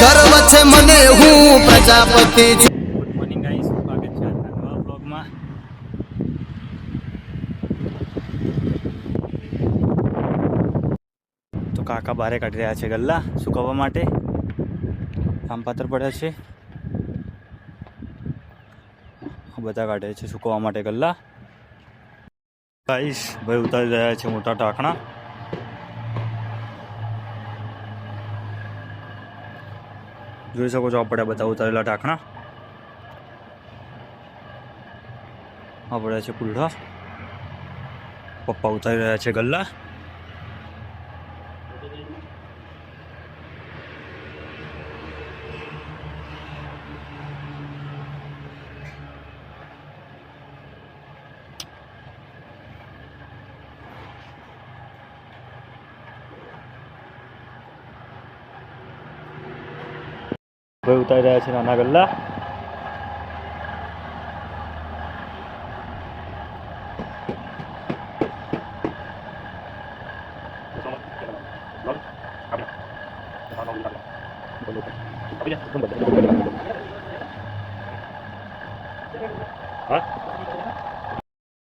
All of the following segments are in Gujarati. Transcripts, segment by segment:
ગર્વ છે મને, હું પ્રજાપતિ છું. ગુડ મોર્નિંગ આજના નવા તો કાકા બારે કાઢી રહ્યા છે ગલ્લા સુકવવા માટે. આમ પાત્ર પડ્યા છે. બધા કાઢે છે સુકવવા માટે ગલ્લા. ગાઈસ ભાઈ ઉતારી રહ્યા છે મોટા ટાંકણા જોઈ શકો છો, આપણે બધા ઉતારેલા ઢાંકણા. આપણે છે કુલ્ઢા પપ્પા ઉતારી રહ્યા છે ગલ્લા. ભાઈ ઉતારી રહ્યા છે નાના ગલ્લા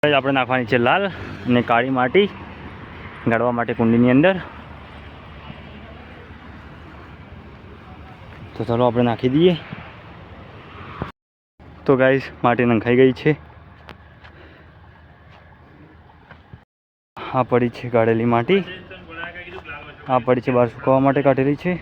આપણે નાખવાની છે લાલ અને કાળી માટી ગાળવા માટે કુંડીની અંદર. તો ચાલો આપણે નાખી દઈએ. તો ગાઈસ માટી નંખાઈ ગઈ છે. આ પડી છે કાઢેલી માટી. આ પડી છે બહાર સુકાવા માટે કાઢેલી છે.